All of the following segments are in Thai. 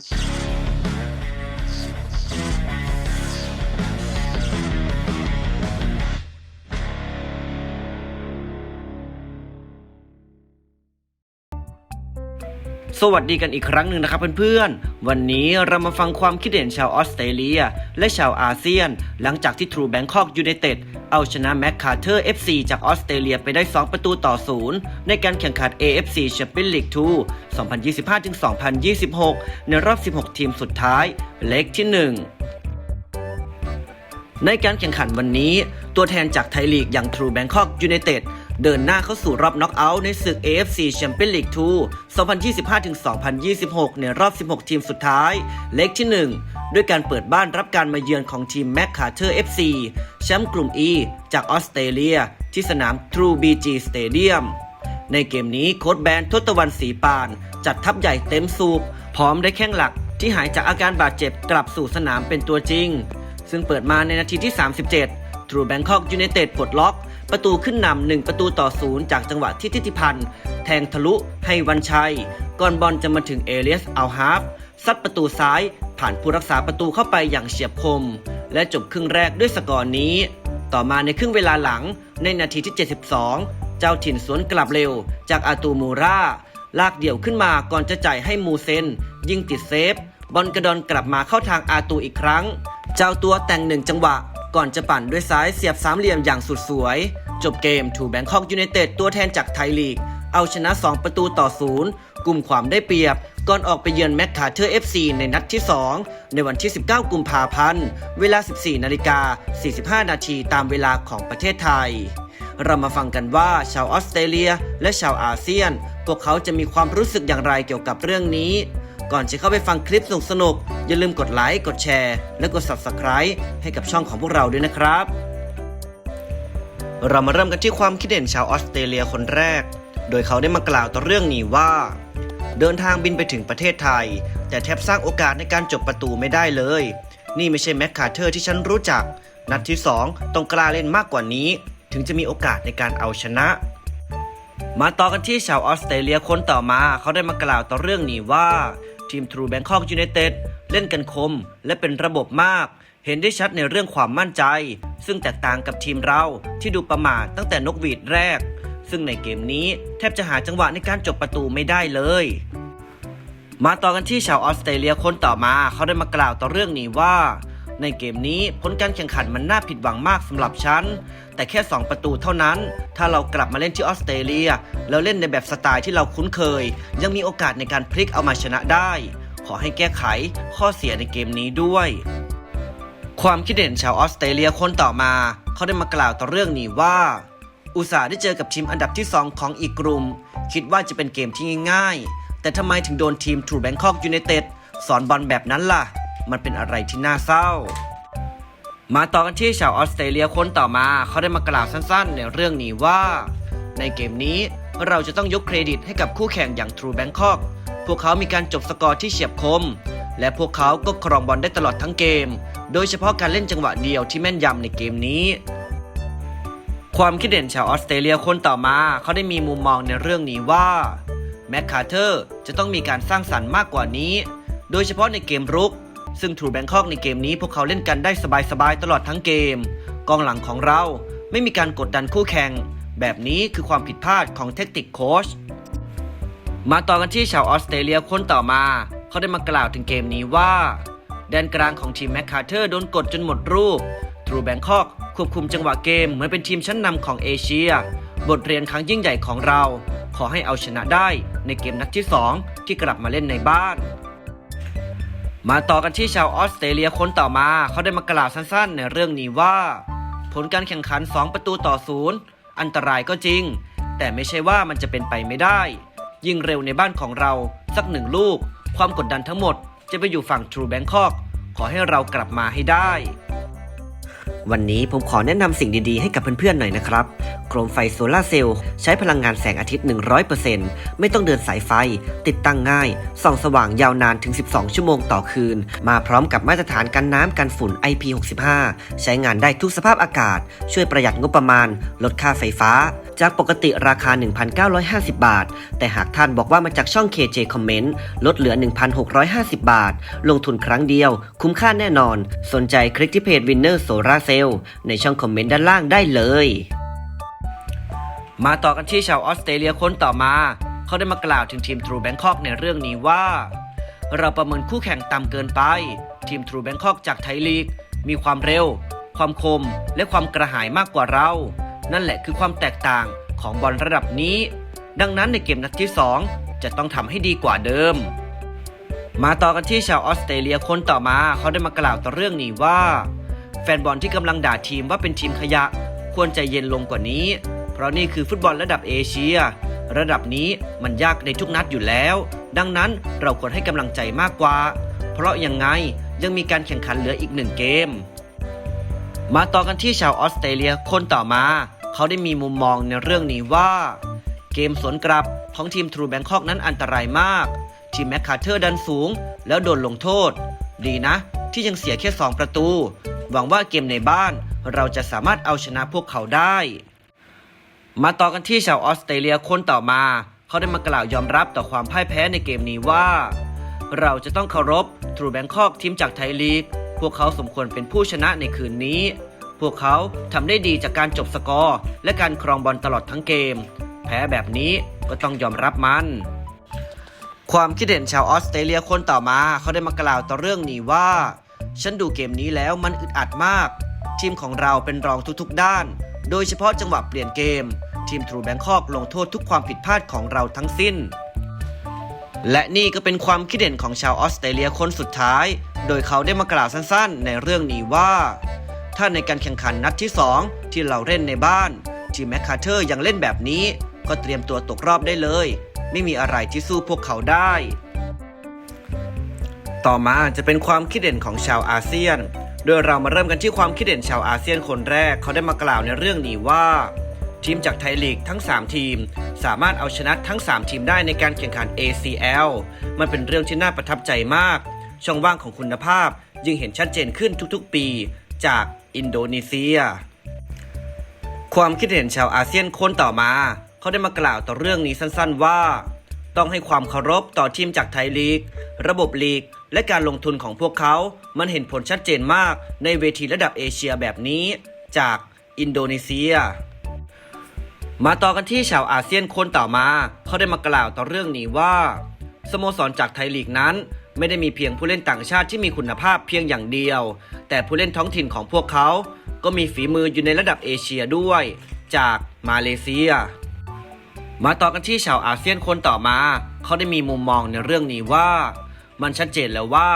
much. สวัสดีกันอีกครั้งหนึ่งนะครับเพื่อนๆ วันนี้เรามาฟังความคิดเห็นชาวออสเตรเลีย และชาวอาเซียน หลังจากที่ทรูแบงคอกยู n นเต็ดเอาชนะแมคคาเทอร์ FC จากออสเตรเลียไปได้ 2 ประตูต่อศูนย์ในการแข่งขัน AFC Champions League 2 2025-2026 ในรอบ 16 ทีมสุดท้าย เล็กที่ 1ในการแข่งขันวันนี้ ตัวแทนจากไทยลีกอย่าง True Bangkok United เดินหน้าเข้าสู่รอบน็อกเอาท์ในศึก AFC Champions League 2 2025-2026 ในรอบ 16 ทีมสุดท้าย เล็กที่ 1 ด้วยการเปิดบ้านรับการมาเยือนของทีม m a c c a r t e r FC แชมป์กลุ่ม E จากออสเตรเลีย ที่สนาม True BG Stadium ในเกมนี้โค้ชแบนทศตวรรณศรีปาน จัดทัพใหญ่เต็มสูบ พร้อมได้แข้งหลักที่หายจากอาการบาดเจ็บกลับสู่สนามเป็นตัวจริง ซึ่งเปิดมาในนาทีที่ 37 True Bangkok United ปลดล็อก ประตูขึ้นนำหนึ่งประตูต่อศูนย์จากจังหวะที่ทิติพันธ์ แทงทะลุให้วันชัย ก่อนบอลจะมาถึงเอเลียสอัลฮาฟซัดประตูซ้ายผ่านผู้รักษาประตูเข้าไปอย่างเฉียบคม และจบครึ่งแรกด้วยสกอร์นี้ ต่อมาในครึ่งเวลาหลังในนาทีที่ 72 เจ้าถิ่นสวนกลับเร็ว จากอาตูมูราลากเดี่ยวขึ้นมาก่อนจะจ่ายให้มูเซน ยิงติดเซฟ บอลกระดอนกลับมาเข้าทางอาตูอีกครั้ง เจ้าตัวแต่งหนึ่งจังหวะ ก่อนจะปั่นด้วยซ้ายเสียบสามเหลี่ยมอย่างสุดสวย จบเกมถูแบงคอกยู n นเต็ดตัวแทนจากไทยลีก เอาชนะ 2 ประตูต่อศูนย์กลุ่มความได้เปรียบ ก่อนออกไปเยือนแมคคาเทอร์ FC ในนัดที่ 2 ในวันที่ 19 กุมภาพันธ์ เวลา 14 นาฬิกา 45 นาทีตามเวลาของประเทศไทย เรามาฟังกันว่าชาวออสเตรเลีย และชาวอาเซียน พวกเขาจะมีความรู้สึกอย่างไรเกี่ยวกับเรื่องนี้ก่อนจะเข้าไปฟังคลิปสนุกๆอย่าลืมกดไลค์ กดแชร์ และกด Subscribe ให้กับช่องของพวกเราด้วยนะครับ เรามาเริ่มกันที่ความคิดเห็นชาวออสเตรเลียคนแรก โดยเขาได้มากล่าวต่อเรื่องนี้ว่า เดินทางบินไปถึงประเทศไทย แต่แทบสร้างโอกาสในการจบประตูไม่ได้เลย นี่ไม่ใช่แม็กคาเทอร์ที่ฉันรู้จัก นัดที่ 2 ต้องกล้าเล่นมากกว่านี้ ถึงจะมีโอกาสในการเอาชนะ มาต่อกันที่ชาวออสเตรเลียคนต่อมา เขาได้มากล่าวต่อเรื่องนี้ว่าทีม True Bangkok United เล่นกันคมและเป็นระบบมาก เห็นได้ชัดในเรื่องความมั่นใจ ซึ่งแตกต่างกับทีมเราที่ดูประมาทตั้งแต่นกหวีดแรก ซึ่งในเกมนี้แทบจะหาจังหวะในการจบประตูไม่ได้เลย มาต่อกันที่ชาวออสเตรเลียคนต่อมาเขาได้มากล่าวต่อเรื่องนี้ว่า ในเกมนี้ผลการแข่งขันมันน่าผิดหวังมากสำหรับฉันแต่แค่ 2 ประตูเท่านั้น ถ้าเรากลับมาเล่นที่ออสเตรเลีย แล้วเล่นในแบบสไตล์ที่เราคุ้นเคย ยังมีโอกาสในการพลิกเอามาชนะได้ ขอให้แก้ไขข้อเสียในเกมนี้ด้วย ความคิดเห็นชาวออสเตรเลียคนต่อมา เขาได้มากล่าวต่อเรื่องนี้ว่า อุตสาห์ได้เจอกับทีมอันดับที่ 2 ของอีกกลุ่ม คิดว่าจะเป็นเกมที่ง่าย ๆ แต่ทำไมถึงโดนทีม True Bangkok United สอนบอลแบบนั้นล่ะ มันเป็นอะไรที่น่าเศร้า มาต่อกันที่ชาวออสเตรเลียคนต่อมา เขาได้มากล่าวสั้นๆ ในเรื่องนี้ว่า ในเกมนี้เราจะต้องยกเครดิตให้กับคู่แข่งอย่าง True Bangkok พวกเขามีการจบสกอร์ที่เฉียบคม และพวกเขาก็ครองบอลได้ตลอดทั้งเกม โดยเฉพาะการเล่นจังหวะเดียวที่แม่นยำในเกมนี้ ความคิดเห็นชาวออสเตรเลียคนต่อมาเขาได้มีมุมมองในเรื่องนี้ว่าแมคคาเทอร์จะต้องมีการสร้างสรรค์มากกว่านี้ โดยเฉพาะในเกมรุก ซึ่งทรูแบงคอกในเกมนี้พวกเขาเล่นกันได้สบายๆตลอดทั้งเกม กองหลังของเราไม่มีการกดดันคู่แข่ง แบบนี้คือความผิดพลาดของเทคนิคโค้ชมาต่อกันที่ชาวออสเตรเลียคนต่อมา เขาได้มากล่าวถึงเกมนี้ว่า แดนกลางของทีมแมคคาเทอร์โดนกดจนหมดรูปทรูแบงคอกควบคุมจังหวะเกมเหมือนเป็นทีมชั้นนำของเอเชีย บทเรียนครั้งยิ่งใหญ่ของเรา ขอให้เอาชนะได้ในเกมนัดที่ 2 ที่กลับมาเล่นในบ้าน มาต่อกันที่ชาวออสเตรเลียคนต่อมา เขาได้มากล่าวสั้นๆ ในเรื่องนี้ว่า ผลการแข่งขัน 2 ประตูต่อศูนย์อันตรายก็จริง แต่ไม่ใช่ว่ามันจะเป็นไปไม่ได้ ยิ่งเร็วในบ้านของเราสักหนึ่งลูก ความกดดันทั้งหมดจะไปอยู่ฝั่ง True Bangkok ขอให้เรากลับมาให้ได้ วันนี้ผมขอแนะนำสิ่งดีๆให้กับเพื่อนๆหน่อยนะครับ โคมไฟโซลาร์เซลล์ใช้พลังงานแสงอาทิตย์ 100%ไม่ต้องเดินสายไฟ ติดตั้งง่าย ส่องสว่างยาวนานถึง 12 ชั่วโมงต่อคืน มาพร้อมกับมาตรฐานกันน้ำกันฝุ่น IP65 ใช้งานได้ทุกสภาพอากาศ ช่วยประหยัดงบประมาณ ลดค่าไฟฟ้า จากปกติราคา 1,950 บาท แต่หากท่านบอกว่ามาจากช่อง KJ Comment ลดเหลือ 1,650 บาท ลงทุนครั้งเดียว คุ้มค่าแน่นอน สนใจคลิกที่เพจ Winner Solar Cell ในช่องคอมเมนต์ด้านล่างได้เลย มาต่อกันที่ชาวออสเตรเลียคนต่อมา เขาได้มากล่าวถึงทีม True Bangkok ในเรื่องนี้ว่า เราประเมินคู่แข่งต่ำเกินไป ทีม True Bangkok จากไทยลีก มีความเร็ว ความคม และความกระหายมากกว่าเรา นั่นแหละคือความแตกต่างของบอลระดับนี้ ดังนั้นในเกมนัดที่ 2 จะต้องทำให้ดีกว่าเดิม มาต่อกันที่ชาวออสเตรเลียคนต่อมาเขาได้มากล่าวต่อเรื่องนี้ว่า แฟนบอลที่กำลังด่าทีมว่าเป็นทีมขยะ ควรใจเย็นลงกว่านี้ เพราะนี่คือฟุตบอลระดับเอเชีย ระดับนี้มันยากในทุกนัดอยู่แล้ว ดังนั้นเราควรให้กำลังใจมากกว่า เพราะยังไงยังมีการแข่งขันเหลืออีกหนึ่งเกม มาต่อกันที่ชาวออสเตรเลียคนต่อมา เขาได้มีมุมมองในเรื่องนี้ว่า เกมสวนกลับของทีมทรูแบงคอกนั้นอันตรายมาก ทีมแมคคาเทอร์ดันสูง แล้วโดนลงโทษ ดีนะ ที่ยังเสียแค่ 2 ประตู หวังว่าเกมในบ้านเราจะสามารถเอาชนะพวกเขาได้ มาต่อกันที่ชาวออสเตรเลียคนต่อมา เขาได้มากล่าวยอมรับต่อความพ่ายแพ้ในเกมนี้ว่า เราจะต้องเคารพทรูแบงคอกทีมจากไทยลีก พวกเขาสมควรเป็นผู้ชนะในคืนนี้ พวกเขาทำได้ดีจากการจบสกอร์ และการครองบอลตลอดทั้งเกม แพ้แบบนี้ก็ต้องยอมรับมัน ความคิดเห็นชาวออสเตรเลียคนต่อมาเขาได้มากล่าวต่อเรื่องนี้ว่า ฉันดูเกมนี้แล้วมันอึดอัดมาก ทีมของเราเป็นรองทุกๆด้าน โดยเฉพาะจังหวะเปลี่ยนเกม ทีมทรูแบงคอกลงโทษทุกความผิดพลาดของเราทั้งสิ้นและนี่ก็เป็นความคิดเห็นของชาวออสเตรเลียคนสุดท้าย โดยเขาได้มากล่าวสั้นๆ ในเรื่องนี้ว่า ถ้าในการแข่งขันนัดที่ 2 ที่เราเล่นในบ้าน ทีมแมคคาเทอร์ยังเล่นแบบนี้ ก็เตรียมตัวตกรอบได้เลย ไม่มีอะไรที่สู้พวกเขาได้ ต่อมาจะเป็นความคิดเห็นของชาวอาเซียน โดยเรามาเริ่มกันที่ความคิดเห็นชาวอาเซียนคนแรกเขาได้มากล่าวในเรื่องนี้ว่า ทีมจากไทยลีกทั้ง 3 ทีม สามารถเอาชนะทั้ง 3 ทีมได้ในการแข่งขัน ACL มันเป็นเรื่องที่น่าประทับใจมาก ช่องว่างของคุณภาพยิ่งเห็นชัดเจนขึ้นทุกๆ ปีจาก อินโดนีเซีย ความคิดเห็นชาวอาเซียนคนต่อมา เขาได้มากล่าวต่อเรื่องนี้สั้นๆว่า ต้องให้ความเคารพต่อทีมจากไทยลีก ระบบลีก และการลงทุนของพวกเขา มันเห็นผลชัดเจนมากในเวทีระดับเอเชียแบบนี้ จากอินโดนีเซีย มาต่อกันที่ชาวอาเซียนคนต่อมา เขาได้มากล่าวต่อเรื่องนี้ว่าสโมสรจากไทยลีกนั้น ไม่ได้มีเพียงผู้เล่นต่างชาติที่มีคุณภาพเพียงอย่างเดียว แต่ผู้เล่นท้องถิ่นของพวกเขา ก็มีฝีมืออยู่ในระดับเอเชียด้วย จากมาเลเซีย มาต่อกันที่ชาวอาเซียนคนต่อมา เขาได้มีมุมมองในเรื่องนี้ว่า มันชัดเจนแล้วว่า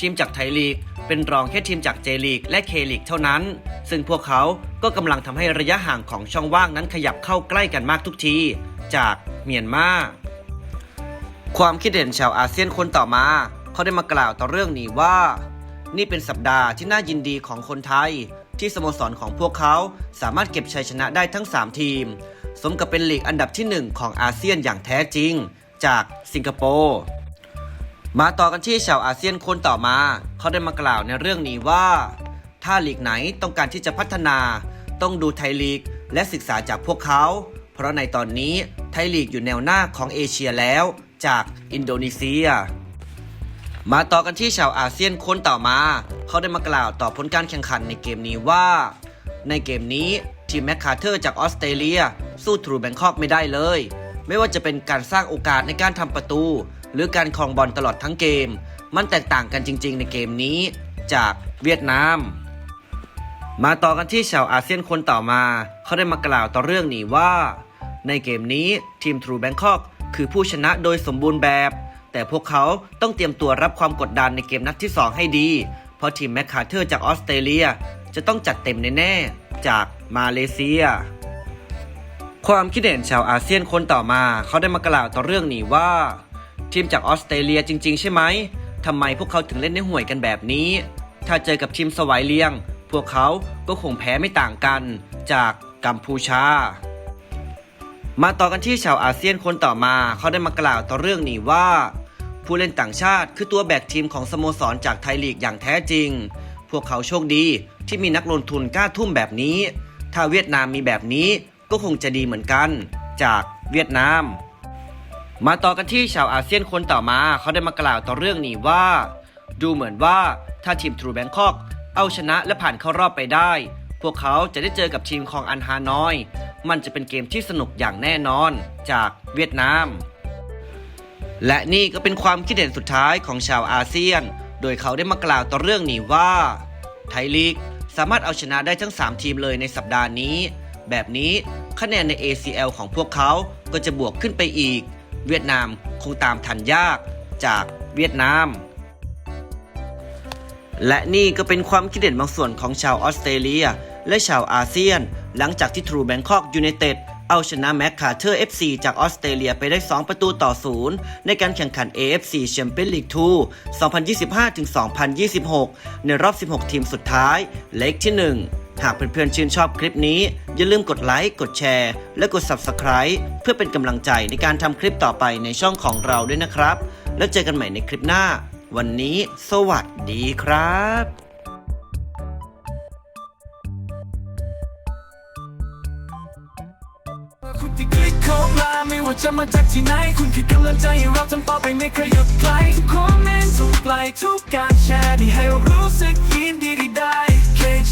ทีมจากไทยลีก เป็นรองแค่ทีมจากเจลีกและเคลีกเท่านั้น ซึ่งพวกเขาก็กำลังทำให้ระยะห่างของช่องว่างนั้นขยับเข้าใกล้กันมากทุกที จากเมียนมาความคิดเห็นชาวอาเซียนคนต่อมา เขาได้มากล่าวต่อเรื่องนี้ว่า นี่เป็นสัปดาห์ที่น่ายินดีของคนไทย ที่สโมสรของพวกเขาสามารถเก็บชัยชนะได้ทั้ง 3 ทีม สมกับเป็นลีกอันดับที่ 1 ของอาเซียนอย่างแท้จริง จากสิงคโปร์มาต่อกันที่ชาวอาเซียนคนต่อมา เขาได้มากล่าวในเรื่องนี้ว่า ถ้าลีกไหนต้องการที่จะพัฒนา ต้องดูไทยลีกและศึกษาจากพวกเขา เพราะในตอนนี้ไทยลีกอยู่แนวหน้าของเอเชียแล้ว จากอินโดนีเซีย มาต่อกันที่ชาวอาเซียนคนต่อมา เขาได้มากล่าวต่อผลการแข่งขันในเกมนี้ว่า ในเกมนี้ทีมแมคคาเทอร์จากออสเตรเลีย สู้ทรูแบงคอกไม่ได้เลย ไม่ว่าจะเป็นการสร้างโอกาสในการทำประตู หรือการครองบอลตลอดทั้งเกม มันแตกต่างกันจริง ๆ ในเกมนี้ จากเวียดนาม มาต่อกันที่ชาวอาเซียนคนต่อมา เขาได้มากล่าวต่อเรื่องนี้ว่า ในเกมนี้ทีมทรูแบงคอกคือผู้ชนะโดยสมบูรณ์แบบ แต่พวกเขาต้องเตรียมตัวรับความกดดันในเกมนัดที่ 2 ให้ดี เพราะทีมแมคคาเทอร์จากออสเตรเลียจะต้องจัดเต็มแน่ๆ จากมาเลเซีย ความคิดเห็นชาวอาเซียนคนต่อมา เขาได้มากล่าวต่อเรื่องนี้ว่า ทีมจากออสเตรเลียจริง ๆ ใช่ไหมทำไมพวกเขาถึงเล่นในห่วยกันแบบนี้ ถ้าเจอกับทีมสวายเลียง พวกเขาก็คงแพ้ไม่ต่างกันจากกัมพูชา มาต่อกันที่ชาวอาเซียนคนต่อมา เขาได้มากล่าวต่อเรื่องนี้ว่า ผู้เล่นต่างชาติคือตัวแบกทีมของสโมสรจากไทยลีกอย่างแท้จริง พวกเขาโชคดีที่มีนักลงทุนกล้าทุ่มแบบนี้ ถ้าเวียดนามมีแบบนี้ก็คงจะดีเหมือนกัน จากเวียดนาม มาต่อกันที่ชาวอาเซียนคนต่อมาเขาได้มากล่าวต่อเรื่องนี้ว่า ดูเหมือนว่าถ้าทีมทรูแบงคอกเอาชนะและผ่านเข้ารอบไปได้ พวกเขาจะได้เจอกับทีมของอันฮานอย มันจะเป็นเกมที่สนุกอย่างแน่นอน จากเวียดนาม และนี่ก็เป็นความคิดเห็นสุดท้ายของชาวอาเซียน โดยเขาได้มากล่าวต่อเรื่องนี้ว่า ไทยลีกสามารถเอาชนะได้ทั้ง 3 ทีมเลยในสัปดาห์นี้ แบบนี้คะแนนใน ACL ของพวกเขาก็จะบวกขึ้นไปอีก เวียดนามคงตามทันยากจากเวียดนาม และนี่ก็เป็นความคิดเห็นบางส่วนของชาวออสเตรเลีย และชาวอาเซียน หลังจากที่ทรูแบงคอกยู n นเต็ด เอาชนะแมคคาเทอร์ FC จากออสเตรเลียไปได้ 2 ประตูต่อศูนย์ในการแข่งขัน AFC Champions League 2 2025-2026 ในรอบ 16 ทีมสุดท้าย เล็กที่ 1 หากเพื่อนๆชื่นชอบคลิปนี้ อย่าลืมกดไลค์ กดแชร์ และกด Subscribe เพื่อเป็นกำลังใจในการทำคลิปต่อไปในช่องของเราด้วยนะครับ แล้วเจอกันใหม่ในคลิปหน้า วันนี้ สวัสดีครับาจะมาจากที่ไหน คุณคือกำลังใจให้เราทำต่อไปไม่เคยหยุดไกลทุกคอมเมนต์ทุกไลค์ทุกการแชร์ที่ให้รู้สึกยินดีได้